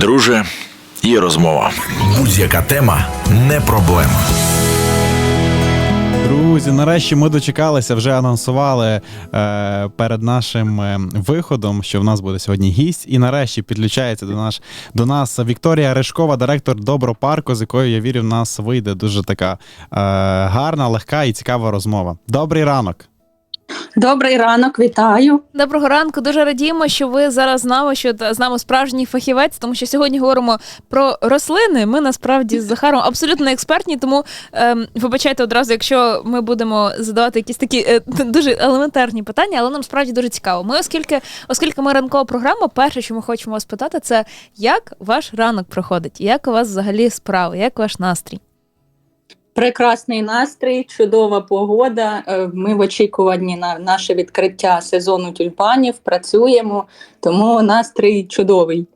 Друже, є розмова. Будь-яка тема не проблема. Друзі, нарешті ми дочекалися, вже анонсували е, перед нашим е, виходом, що в нас буде сьогодні гість. І нарешті підключається до, наш, до нас Вікторія Решкова, директор Добропарку, з якою я вірю, в нас вийде дуже така е, гарна, легка і цікава розмова. Добрий ранок. Добрий ранок, вітаю. Доброго ранку. Дуже радіємо, що ви зараз з нами, що з нами справжній фахівець, тому що сьогодні говоримо про рослини. Ми насправді з Захаром абсолютно не експертні, тому ем, вибачайте одразу, якщо ми будемо задавати якісь такі е, дуже елементарні питання, але нам справді дуже цікаво. Ми, оскільки, оскільки ми ранкова програма, перше, що ми хочемо вас питати, це як ваш ранок проходить, як у вас взагалі справи, як ваш настрій? Прекрасний настрій, чудова погода. Е, Ми в очікуванні на наше відкриття сезону тюльпанів працюємо, тому настрій чудовий.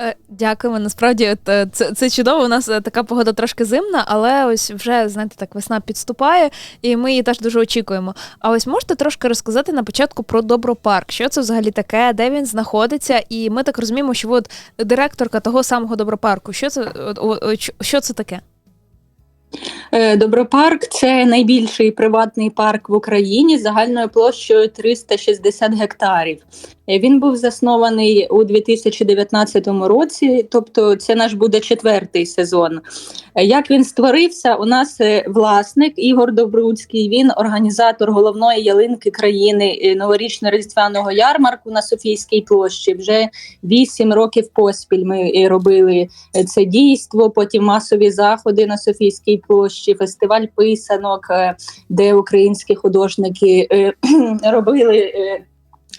Е, Дякуємо. Насправді е, це, це чудово. У нас така погода трошки зимна, але ось вже знаєте, так весна підступає, і ми її теж дуже очікуємо. А ось можете трошки розказати на початку про Добропарк, що це взагалі таке, де він знаходиться, і ми так розуміємо, що от директорка того самого Добропарку. Що це що це таке? Е, Добропарк це найбільший приватний парк в Україні загальною площею 360 гектарів. Е, Він був заснований у 2019 році, тобто це наш буде четвертий сезон. Е, Як він створився? У нас е, власник Ігор Добруцький. Він організатор головної ялинки країни новорічно-різдвяного ярмарку на Софійській площі. Вже вісім років поспіль ми робили це дійство. Потім масові заходи на Софійській площі, фестиваль писанок, де українські художники робили.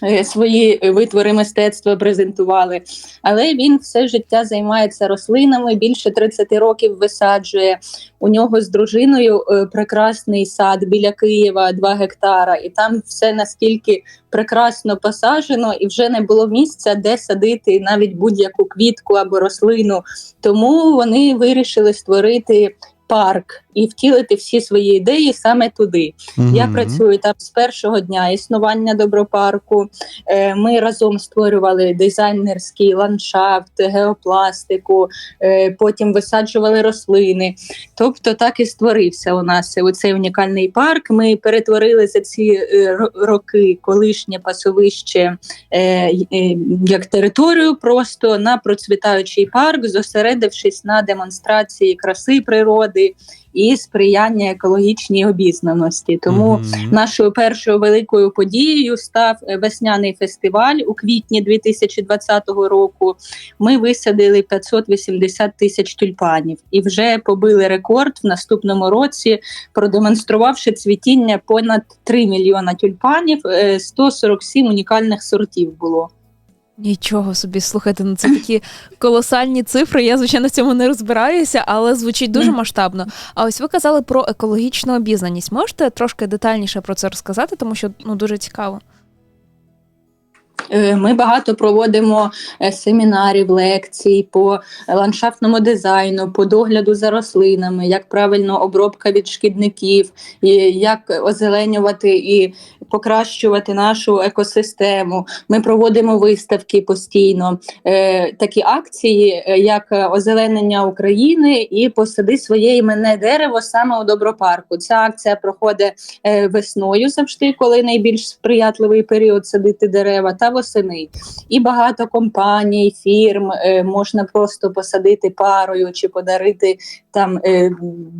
Е, Свої витвори мистецтва презентували, але він все життя займається рослинами. Більше 30 років висаджує. У нього з дружиною е, прекрасний сад біля Києва, 2 гектара, і там все наскільки прекрасно посаджено, і вже не було місця, де садити навіть будь-яку квітку або рослину. Тому вони вирішили створити парк і втілити всі свої ідеї саме туди. Я працюю там з першого дня існування добропарку. Е, Ми разом створювали дизайнерський ландшафт, геопластику, е, потім висаджували рослини. Тобто так і створився у нас цей унікальний парк. Ми перетворили за ці е, роки колишнє пасовище як територію просто на процвітаючий парк, зосередившись на демонстрації краси природи і сприяння екологічній обізнаності. Тому Мгм. Нашою першою великою подією став е, весняний фестиваль у квітні 2020 року. Ми висадили 580 тисяч тюльпанів і вже побили рекорд в наступному році, продемонструвавши цвітіння понад 3 мільйона тюльпанів. е, 147 унікальних сортів було. Нічого собі, слухайте, ну це такі колосальні цифри. Я звичайно в цьому не розбираюся, але звучить дуже масштабно. А ось ви казали про екологічну обізнаність. Можете трошки детальніше про це розказати, тому що ну дуже цікаво. Е, Ми багато проводимо е, семінарів, лекцій по ландшафтному дизайну, по догляду за рослинами, як правильно обробка від шкідників, як озеленювати і покращувати нашу екосистему. Ми проводимо виставки постійно, е, такі акції, е, як е, озеленення України і посади своє іменне дерево саме у добропарку. Ця акція проходить е, весною завжди, коли найбільш сприятливий період садити дерева, та восени. І багато компаній, фірм е, можна просто посадити парою чи подарити там е,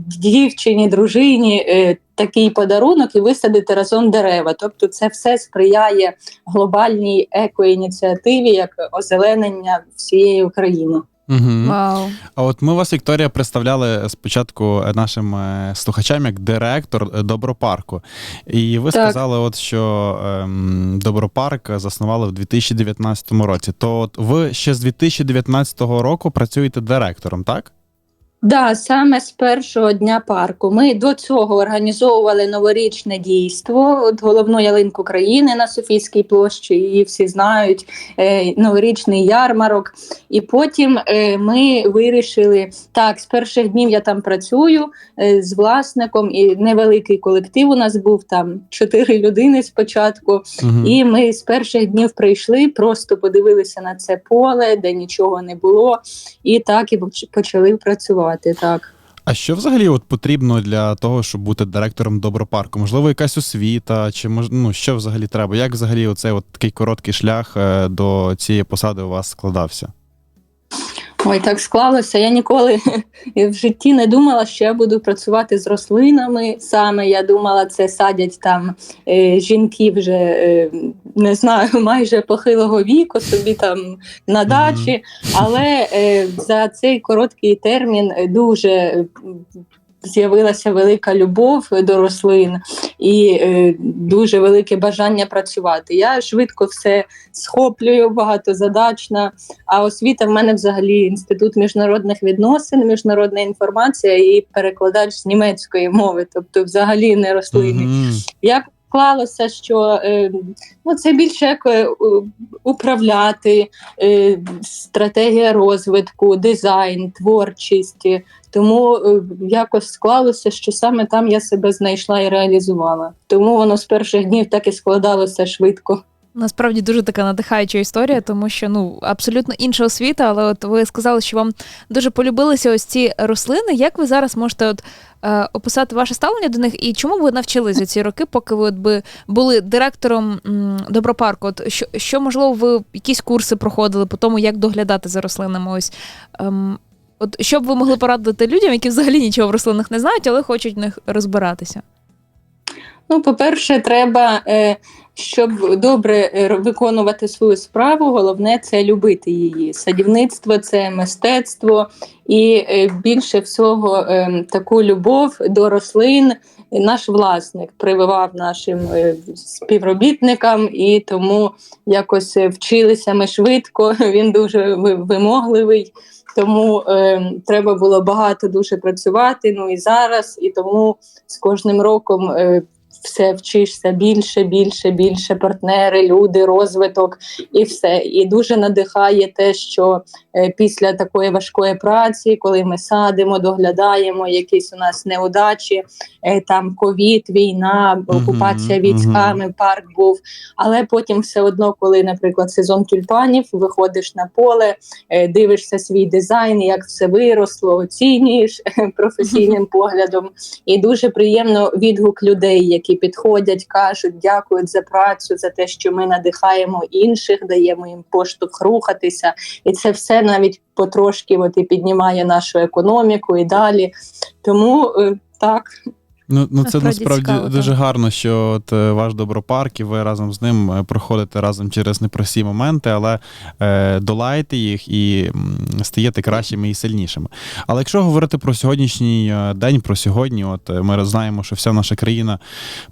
дівчині, дружині. Е, Такий подарунок і висадити разом дерева. Тобто, це все сприяє глобальній екоініціативі як озеленення всієї України. Мгм. Вау. А от ми вас, Вікторія, представляли спочатку нашим е, слухачам як директор Добропарку. І ви Так. сказали, от, що ем, Добропарк заснували в 2019 році. То от ви ще з 2019 року працюєте директором, так? Да, саме з першого дня парку. Ми до цього організовували новорічне дійство. От головну ялинку країни на Софійській площі. Її всі знають. Е, новорічний ярмарок. І потім е, ми вирішили так. З перших днів я там працюю е, з власником, і невеликий колектив у нас був там чотири людини спочатку. Мгм. І ми з перших днів прийшли, просто подивилися на це поле, де нічого не було, і так і почали працювати. Так. А що взагалі от потрібно для того, щоб бути директором добропарку? Можливо, якась освіта, чи мож... ну, що взагалі треба? Як взагалі оцей от такий короткий шлях е, до цієї посади у вас складався? Ой, так склалося. Я ніколи в житті не думала, що я буду працювати з рослинами. Саме я думала, це садять там е, жінки вже е, не знаю, майже похилого віку собі там на дачі. Але е, за цей короткий термін е, дуже з'явилася велика любов до рослин і е, дуже велике бажання працювати. Я швидко все схоплюю, багатозадачна. А освіта в мене взагалі інститут міжнародних відносин, міжнародна інформація і перекладач з німецької мови, тобто взагалі не рослини. Мгм. Як склалося, що е, ну, це більше як е, управляти, е, стратегія розвитку, дизайн, творчість. Тому е, якось склалося, що саме там я себе знайшла і реалізувала. Тому воно з перших днів так і складалося швидко. Насправді дуже така надихаюча історія, тому що ну абсолютно інша освіта, але от ви сказали, що вам дуже полюбилися ось ці рослини. Як ви зараз можете от е, описати ваше ставлення до них і чому ви навчились за ці роки, поки ви от би були директором м, добропарку? От що, що можливо, ви якісь курси проходили по тому, як доглядати за рослинами? Ось ем, от що б ви могли порадити людям, які взагалі нічого в рослинах не знають, але хочуть в них розбиратися? Ну, по-перше, треба, е, щоб добре е, виконувати свою справу, головне це любити її. Садівництво це мистецтво, і е, більше всього е, таку любов до рослин наш власник прививав нашим співробітникам, і тому якось вчилися ми швидко. Він дуже вимогливий. Тому е, треба було багато дуже працювати. Ну і зараз, і тому з кожним роком е, все вчишся більше, більше, більше партнери, люди, розвиток і все. І дуже надихає те, що е, після такої важкої праці, коли ми садимо, доглядаємо якісь у нас неудачі, е, там ковід, війна, окупація військами, парк був. Але потім все одно, коли, наприклад, сезон тюльпанів, виходиш на поле, е, дивишся свій дизайн, як все виросло, оцінюєш професійним поглядом. І дуже приємно відгук людей, які підходять, кажуть, дякують за працю, за те, що ми надихаємо інших, даємо їм поштовх рухатися. І це все навіть потрошки от і піднімає нашу економіку і далі. Тому е, так, Ну, ну це Насправді цікаво, дуже так. гарно, що от е, ваш добропарк, і ви разом з ним е, проходите разом через непрості моменти, але е, долаєте їх і стаєте кращими і сильнішими. Але якщо говорити про сьогоднішній е, день, про сьогодні, от ми знаємо, що вся наша країна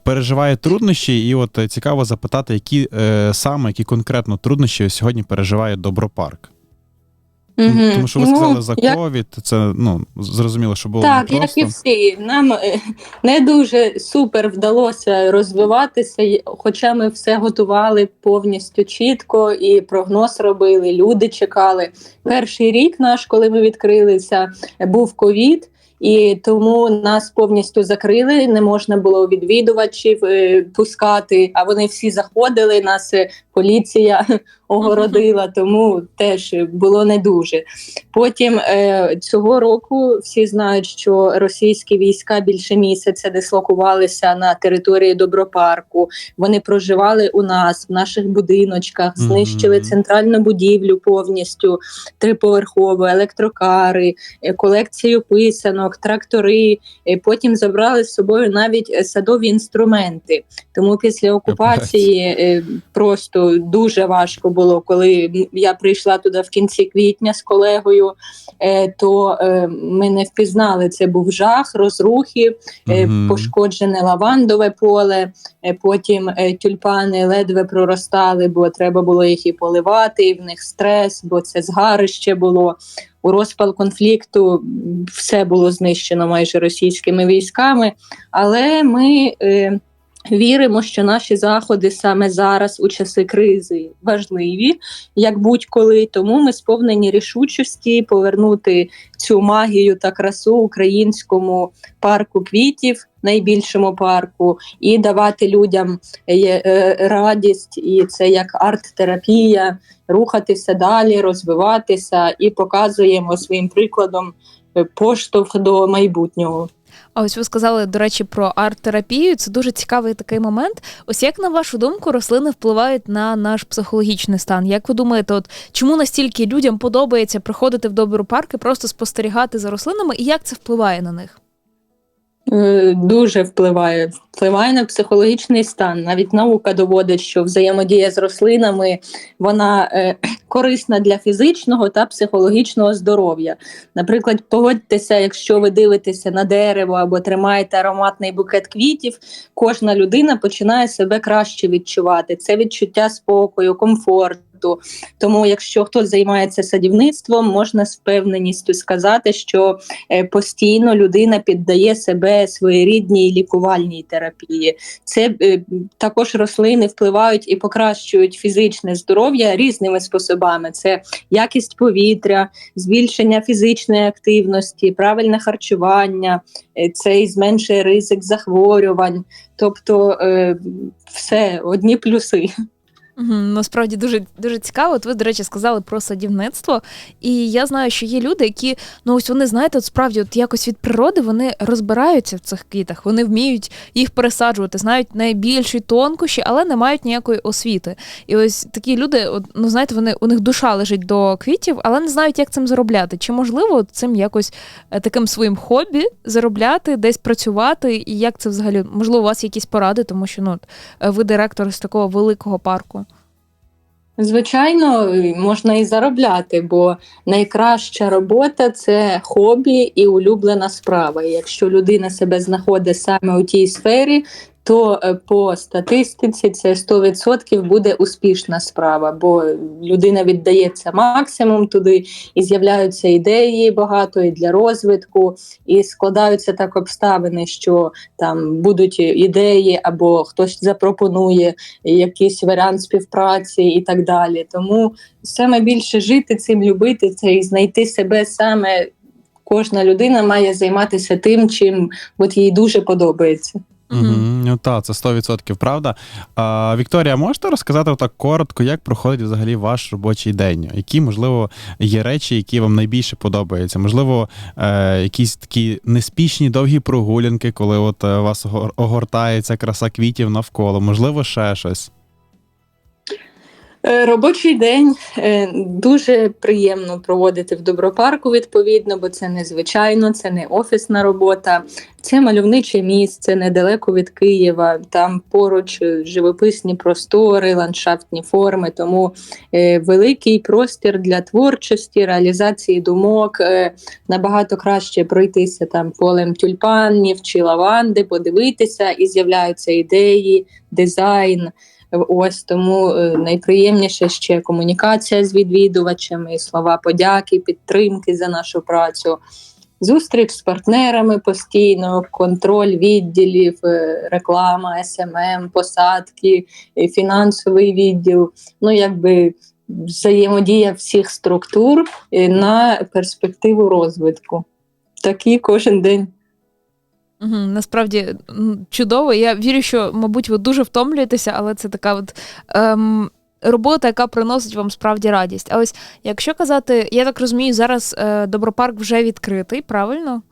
переживає труднощі, і от цікаво запитати, які е, саме, які конкретно труднощі сьогодні переживає добропарк. Мгм. Тому що ви Ну, сказали за як- ковід, це ну зрозуміло, що було Так, непросто. як і всі. Нам е, не дуже супер вдалося розвиватися, хоча ми все готували повністю чітко і прогноз робили. Люди чекали. Перший рік наш, коли ми відкрилися, був ковід. І тому нас повністю закрили. Не можна було відвідувачів е, пускати. А вони всі заходили. Нас е, поліція огородила, тому теж було не дуже. Потім е, цього року всі знають, що російські війська більше місяця дислокувалися на території Добропарку. Вони проживали у нас в наших будиночках, знищили центральну будівлю повністю, триповерхову, електрокари, е, колекцію писанок, трактори. Е, Потім забрали з собою навіть садові інструменти. Тому після окупації е, просто дуже важко було, коли я прийшла туди в кінці квітня з колегою, е, то е, ми не впізнали. Це був жах, розрухи, е, пошкоджене лавандове поле. е, Потім е, тюльпани ледве проростали, бо треба було їх і поливати, і в них стрес, бо це згарище було. У розпал конфлікту все було знищено майже російськими військами. Але ми е, віримо, що наші заходи саме зараз, у часи кризи, важливі, як будь-коли. Тому ми сповнені рішучості повернути цю магію та красу українському парку квітів, найбільшому парку, і давати людям е, е, радість, і це як арт-терапія, рухатися далі, розвиватися і показуємо своїм прикладом е, поштовх до майбутнього. А ось ви сказали, до речі, про арт-терапію. Це дуже цікавий такий момент. Ось як на вашу думку, рослини впливають на наш психологічний стан? Як ви думаєте, от чому настільки людям подобається приходити в добру парк і просто спостерігати за рослинами, і як це впливає на них? Е, Дуже впливає, впливає на психологічний стан. Навіть наука доводить, що взаємодія з рослинами вона е, корисна для фізичного та психологічного здоров'я. Наприклад, погодьтеся, якщо ви дивитеся на дерево або тримаєте ароматний букет квітів, кожна людина починає себе краще відчувати. Це відчуття спокою, комфорту. Тому, якщо хтось займається садівництвом, можна з впевненістю сказати, що е, постійно людина піддає себе своєрідній лікувальній терапії. Це е, також рослини впливають і покращують фізичне здоров'я різними способами: це якість повітря, збільшення фізичної активності, правильне харчування, е, це і зменшує ризик захворювань. Тобто, все одні плюси. Насправді дуже дуже цікаво. От ви, до речі, сказали про садівництво, і я знаю, що є люди, які ну ось вони знаєте, от справді, от якось від природи вони розбираються в цих квітах, вони вміють їх пересаджувати, знають найбільші тонкощі, але не мають ніякої освіти. І ось такі люди, от, ну знаєте, вони у них душа лежить до квітів, але не знають, як цим заробляти. Чи можливо цим якось е, таким своїм хобі заробляти, десь працювати, і як це взагалі можливо, у вас якісь поради, тому що ну ви директор з такого великого парку. Звичайно, можна і заробляти, бо найкраща робота це хобі і улюблена справа. Якщо людина себе знаходить саме у тій сфері, то е, по статистиці це 100% буде успішна справа, бо людина віддається максимум туди, і з'являються ідеї багато і для розвитку, і складаються так обставини, що там будуть ідеї, або хтось запропонує якийсь варіант співпраці і так далі. Тому саме більше жити цим, любити це і знайти себе саме. Кожна людина має займатися тим, чим от їй дуже подобається. Угу. Ну та це 100% правда. А, Вікторія, можете розказати так коротко, як проходить взагалі ваш робочий день? Які, можливо, є речі, які вам найбільше подобаються? Можливо, е, якісь такі неспішні довгі прогулянки, коли от е, вас огор- огортається краса квітів навколо, можливо, ще щось. Е, Робочий день е, дуже приємно проводити в добропарку, відповідно, бо це незвичайно, це не офісна робота, це мальовниче місце недалеко від Києва. Там поруч е, живописні простори, ландшафтні форми. Тому великий простір для творчості, реалізації думок. Набагато краще пройтися там полем тюльпанів чи лаванди, подивитися, і з'являються ідеї, дизайн. Ось тому е, найприємніше ще комунікація з відвідувачами, слова подяки, підтримки за нашу працю, зустріч з партнерами постійно, контроль відділів, е, реклама, СММ, посадки, е, фінансовий відділ. Ну якби взаємодія всіх структур е, на перспективу розвитку. Такий кожен день. Угу, насправді чудово. Я вірю, що, мабуть, ви дуже втомлюєтеся, але це така от ем, робота, яка приносить вам справді радість. А ось якщо казати, я так розумію, зараз е, Добропарк вже відкритий, правильно?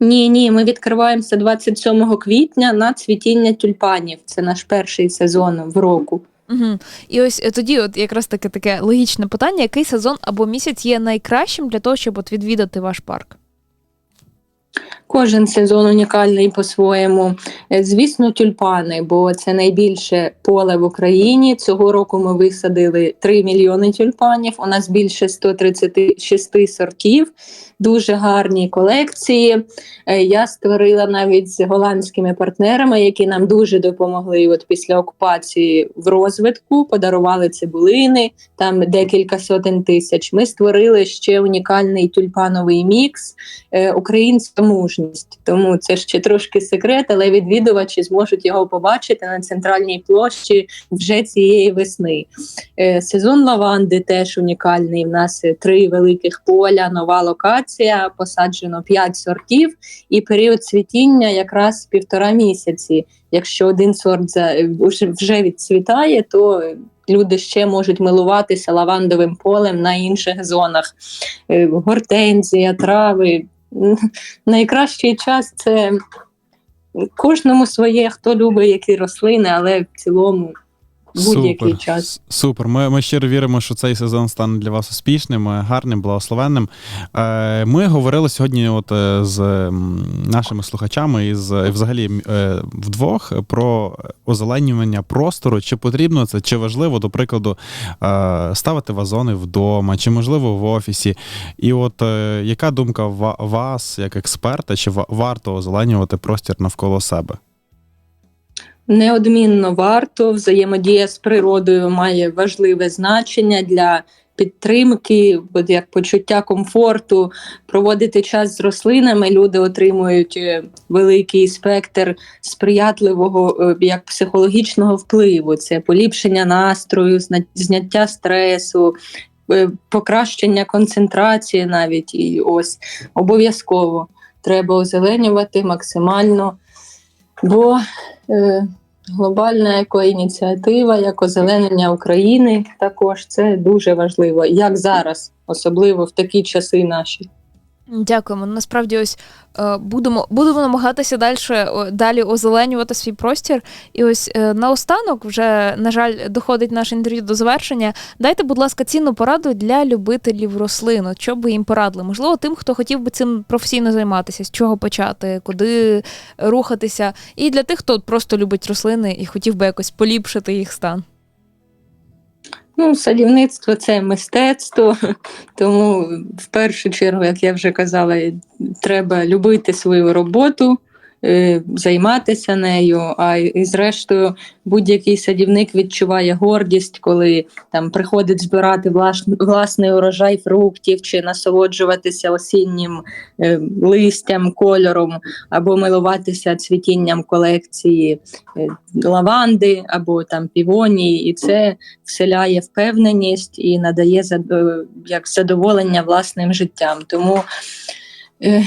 Ні, ні, ми відкриваємося 27 квітня на цвітіння тюльпанів. Це наш перший сезон в року. Угу. І ось е, тоді, от якраз таке таке логічне питання: який сезон або місяць є найкращим для того, щоб от відвідати ваш парк? Кожен сезон унікальний по-своєму. Е, Звісно, тюльпани, бо це найбільше поле в Україні. Цього року ми висадили 3 мільйони тюльпанів. У нас більше 136 сортів, дуже гарні колекції. Е, Я створила навіть з голландськими партнерами, які нам дуже допомогли. От після окупації в розвитку подарували цибулини, там декілька сотень тисяч. Ми створили ще унікальний тюльпановий мікс е, Українська мужність. Тому це ще трошки секрет, але відвідувачі зможуть його побачити на центральній площі вже цієї весни. Е, Сезон лаванди теж унікальний. У нас три великих поля, нова локація, посаджено п'ять сортів, і період цвітіння якраз півтора місяці. Якщо один сорт вже- відцвітає, то люди ще можуть милуватися лавандовим полем на інших зонах. Е, Гортензія, трави. Найкращий час це кожному своє, хто любить які рослини, але в цілому будь-який час. Супер. Ми, ми щиро віримо, що цей сезон стане для вас успішним, е, гарним, благословенним. Е, Ми говорили сьогодні, от е, з нашими слухачами і з взагалі вдвох про озеленювання простору. Чи потрібно це, чи важливо, до прикладу, ставити вазони вдома, чи можливо в офісі. І от яка думка ва- вас, як експерта, чи ва- варто озеленювати простір навколо себе? Неодмінно варто взаємодія з природою має важливе значення для підтримки, як почуття комфорту, проводити час з рослинами. Люди отримують е, великий спектр сприятливого е, як психологічного впливу. Це поліпшення настрою, зняття стресу. е, Покращення концентрації навіть і ось обов'язково треба озеленювати максимально, бо е, глобальна екоініціатива, як озеленення України, також це дуже важливо. Як зараз, особливо в такі часи наші. Дякуємо. Насправді, ось е, будемо, будемо намагатися далі, далі озеленювати свій простір. І ось е, наостанок, вже, на жаль, доходить наше інтерв'ю до завершення. Дайте, будь ласка, цінну пораду для любителів рослин. Що б ви їм порадили? Можливо, тим, хто хотів би цим професійно займатися, з чого почати, куди рухатися. І для тих, хто просто любить рослини і хотів би якось поліпшити їх стан. Ну, садівництво це мистецтво, тому в першу чергу, як я вже казала, треба любити свою роботу, займатися нею. А і зрештою, будь-який садівник відчуває гордість, коли там приходить збирати власний урожай фруктів чи насолоджуватися осіннім е, листям, кольором, або милуватися цвітінням колекції е, лаванди або там півонії, і це вселяє впевненість і надає е, як задоволення власним життям. Тому е,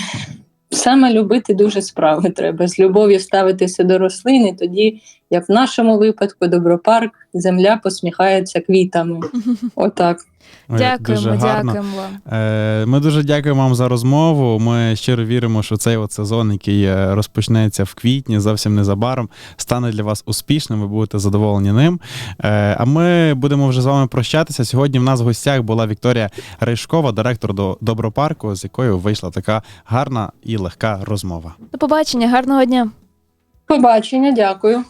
саме любити дуже справи треба. З любов'ю ставитися до рослини, тоді, як в нашому випадку, добропарк, земля посміхається квітами. Отак. Дякуємо, дуже гарно. дякуємо вам. Е, Ми дуже дякуємо вам за розмову. Ми щиро віримо, що цей от сезон, який е, розпочнеться в квітні, зовсім незабаром, стане для вас успішним. Ви будете задоволені ним. Е, А ми будемо вже з вами прощатися. Сьогодні в нас в гостях була Вікторія Рейшкова, директор до Добропарку, з якою вийшла така гарна і легка розмова. До побачення, гарного дня. Побачення, дякую.